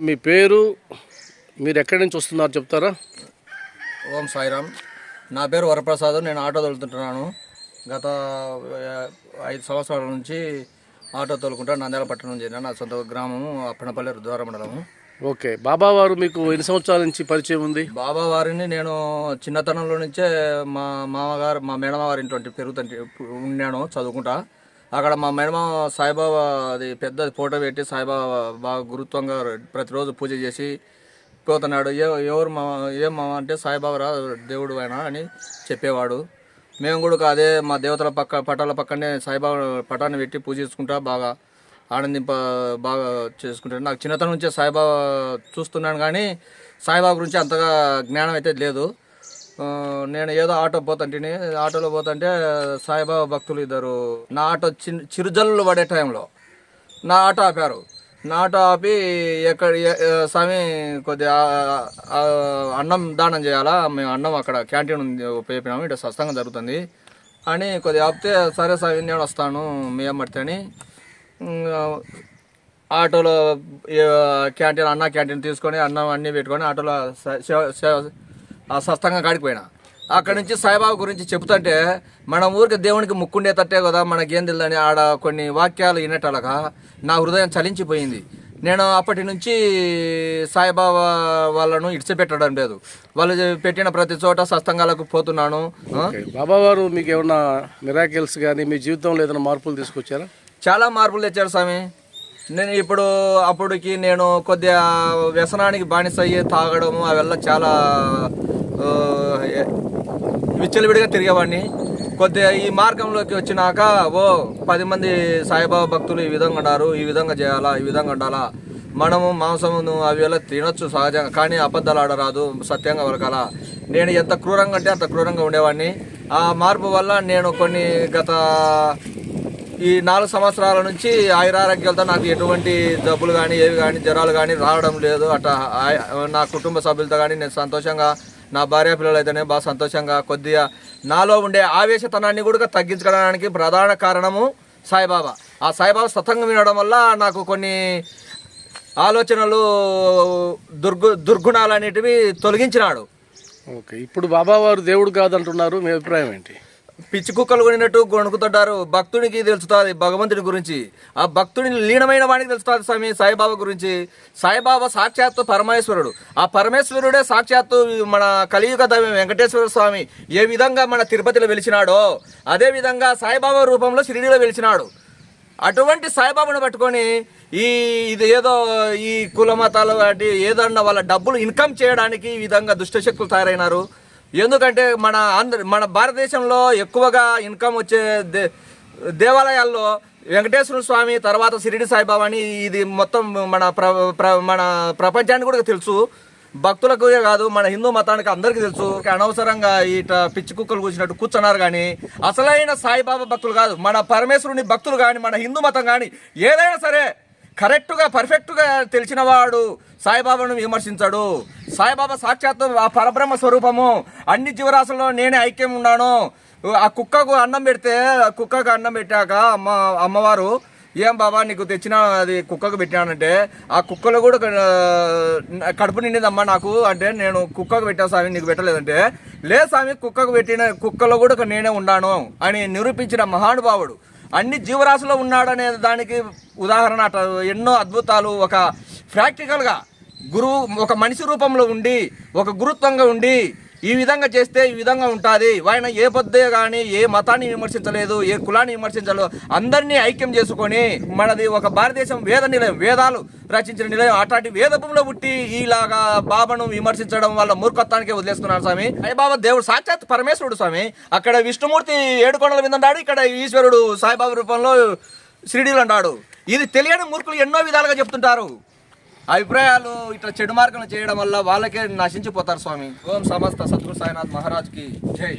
మీ పేరు మీరు ఎక్కడి నుంచి వస్తున్నారు చెప్తారా? ఓం సాయిరామ్. నా పేరు వరప్రసాద్ నేను ఆటో తోలుతుంటున్నాను. గత ఐదు సంవత్సరాల నుంచి ఆటో తోలుకుంటా నంద్యాల పట్టణం చెందిన నా సొంత గ్రామము అప్పనపల్లి రుద్వార మండలము. ఓకే. బాబా వారు మీకు ఎన్ని సంవత్సరాల నుంచి పరిచయం ఉంది? బాబా వారిని నేను చిన్నతనంలో నుంచే మా మామగారు మా మేనమామ వారి ఇంటి పెరుగుతుంటే ఉన్నాను చదువుకుంటా. అక్కడ మా మేడమ సాయిబాబా అది పెద్ద ఫోటో పెట్టి సాయిబాబా బాగా గురుత్వంగా ప్రతిరోజు పూజ చేసి పోతున్నాడు ఏ ఎవరు మా ఏం మా అంటే సాయిబాబా రా దేవుడు ఆయన అని చెప్పేవాడు. మేము కూడా అదే మా దేవతల పక్క పటాల పక్కనే సాయిబాబా పటాన్ని పెట్టి పూజించుకుంటా బాగా ఆనందింప బాగా చేసుకుంటాను నాకు చిన్నతనం నుంచే సాయిబాబా చూస్తున్నాను కానీ సాయిబాబా గురించి అంతగా జ్ఞానం అయితే లేదు. నేను ఏదో ఆటో పోతుంటేని ఆటోలో పోతుంటే సాయిబాబా భక్తులు ఇద్దరు. నా ఆటో చిన్న చిరుజల్లు పడే టైంలో నా ఆటో ఆపారు. నా ఆటో ఆపి ఎక్కడ స్వామి కొద్దిగా అన్నం దానం చేయాలా మేము అన్నం అక్కడ క్యాంటీన్ ఉంది పేపినాము ఇటు స్వస్థంగా జరుగుతుంది అని కొద్దిగా ఆపితే సరే స్వామి నేను వస్తాను మీ అమ్మడితే అని ఆటోలో క్యాంటీన్ అన్న క్యాంటీన్ తీసుకొని అన్నం అన్నీ పెట్టుకొని ఆటోలో సేవ- సేవ- ఆ సత్సంగం కాడికి పోయినా. అక్కడ నుంచి సాయిబాబా గురించి చెప్తుంటే మన ఊరికి దేవునికి ముక్కుండేటట్టే కదా మనకేం తెలియదని ఆడ కొన్ని వాక్యాలు వినేటలాగా నా హృదయం చలించిపోయింది. నేను అప్పటి నుంచి సాయిబాబా వాళ్ళను ఇడిచిపెట్టడం లేదు. వాళ్ళు పెట్టిన ప్రతి చోట సత్సంగాలకు పోతున్నాను. బాబా వారు మీకు ఏమన్నా మిరాకిల్స్ కానీ మీ జీవితంలో ఏదైనా మార్పులు తీసుకొచ్చారా? చాలా మార్పులు తెచ్చారు స్వామి. నేను ఇప్పుడు అప్పటికి నేను కొద్దిగా వ్యసనానికి బానిస అయ్యి తాగడము అవెల్ల చాలా విచ్చలవిడిగా తిరిగేవాడిని. కొద్దిగా ఈ మార్గంలోకి వచ్చినాక ఓ పది మంది సాయిబాబా భక్తులు ఈ విధంగా ఉన్నారు ఈ విధంగా చేయాలా ఈ విధంగా ఉండాలా. మనము మాంసమును అవి ఎలా తినొచ్చు సహజంగా కానీ అబద్ధాలు ఆడరాదు సత్యంగా వరకాల. నేను ఎంత క్రూరంగా అంటే అంత క్రూరంగా ఉండేవాడిని. ఆ మార్పు వల్ల నేను కొన్ని గత ఈ నాలుగు సంవత్సరాల నుంచి ఆయురారోగ్యాలతో నాకు ఎటువంటి జబ్బులు కానీ ఏవి కానీ జ్వరాలు కానీ రావడం లేదు. అట్లా నా కుటుంబ సభ్యులతో కానీ నేను సంతోషంగా నా భార్య పిల్లలు అయితేనే బాగా సంతోషంగా కొద్దిగా నాలో ఉండే ఆవేశతనాన్ని కూడా తగ్గించుకోవడానికి ప్రధాన కారణము సాయిబాబా. ఆ సాయిబాబా సతంగం వినడం వల్ల నాకు కొన్ని ఆలోచనలు దుర్గు దుర్గుణాలు అనేటివి తొలగించినాడు. ఓకే ఇప్పుడు బాబా వారు దేవుడు కాదంటున్నారు మీ అభిప్రాయం ఏంటి? పిచ్చి కుక్కలు కొనినట్టు గొణుకుతుంటారు. భక్తునికి తెలుస్తుంది భగవంతుడి గురించి. ఆ భక్తుడిని లీనమైన వాడికి తెలుస్తుంది స్వామి సాయిబాబా గురించి. సాయిబాబా సాక్షాత్తు పరమేశ్వరుడు. ఆ పరమేశ్వరుడే సాక్షాత్తు మన కలియుగ దైవం వెంకటేశ్వర స్వామి ఏ విధంగా మన తిరుపతిలో వెలిచినాడో అదే విధంగా సాయిబాబా రూపంలో షిరిడిలో వెలిచినాడు. అటువంటి సాయిబాబాను పట్టుకొని ఈ ఇది ఏదో ఈ కుల మతాలు వాటి ఏదన్నా వాళ్ళ డబ్బులు ఇన్కమ్ చేయడానికి ఈ విధంగా దుష్టశక్తులు తయారైనారు. ఎందుకంటే మన ఆంధ్ర మన భారతదేశంలో ఎక్కువగా ఇన్కమ్ వచ్చే దే దేవాలయాల్లో వెంకటేశ్వర స్వామి తర్వాత షిరిడి సాయిబాబా అని ఇది మొత్తం మన ప్ర ప్ర- మన ప్రపంచానికి కూడా తెలుసు. భక్తులకు కాదు మన హిందూ మతానికి అందరికీ తెలుసు. అనవసరంగా ఇట పిచ్చి కుక్కలు కూర్చున్నట్టు కూర్చున్నారు కానీ అసలైన సాయిబాబా భక్తులు కాదు మన పరమేశ్వరుని భక్తులు కానీ మన హిందూ మతం కానీ ఏదైనా సరే కరెక్ట్గా పర్ఫెక్ట్గా తెలిసిన వాడు సాయిబాబాను విమర్శించాడు. సాయిబాబా సాక్షాత్తు ఆ పరబ్రహ్మ స్వరూపము. అన్ని జీవరాశుల్లో నేనే ఐక్యం ఉన్నాను. ఆ కుక్కకు అన్నం పెడితే ఆ కుక్కకు అన్నం పెట్టాక అమ్మ అమ్మవారు ఏం బాబా నీకు తెచ్చిన అది కుక్కకు పెట్టానంటే ఆ కుక్కలో కూడా కడుపు నిండిందమ్మా నాకు అంటే నేను కుక్కకు పెట్టా స్వామి నీకు పెట్టలేదంటే లే స్వామి కుక్కకు పెట్టిన కుక్కలో కూడా నేనే ఉన్నాను అని నిరూపించిన మహానుభావుడు. అన్ని జీవరాశిలో ఉన్నాడనే దానికి ఉదాహరణ అట ఎన్నో అద్భుతాలు ఒక ప్రాక్టికల్గా గురువు ఒక మనిషి రూపంలో ఉండి ఒక గురుత్వంగా ఉండి ఈ విధంగా చేస్తే ఈ విధంగా ఉంటుంది. ఆయన ఏ పొద్దే కానీ ఏ మతాన్ని విమర్శించలేదు ఏ కులాన్ని విమర్శించలేదు అందరినీ ఐక్యం చేసుకొని మనది ఒక భారతదేశం వేద నిలయం వేదాలు రచించిన నిలయం. అట్లాంటి వేదపంలో పుట్టి ఇలాగా బాబాను విమర్శించడం వల్ల మూర్ఖత్వానికే వదిలేస్తున్నాను స్వామి. సాయిబాబా దేవుడు సాక్షాత్ పరమేశ్వరుడు స్వామి. అక్కడ విష్ణుమూర్తి ఏడుకొండల మీద ఉన్నాడు ఇక్కడ ఈశ్వరుడు సాయిబాబా రూపంలో షిరిడీలు ఉన్నాడు. ఇది తెలియని మూర్ఖులు ఎన్నో విధాలుగా చెప్తుంటారు. అభిప్రాయాలు ఇట్లా చెడు మార్గం చేయడం వల్ల వాళ్ళకే నశించిపోతారు స్వామి. ఓం సమస్త సద్గురు సాయినాథ్ మహారాజ్కి జై.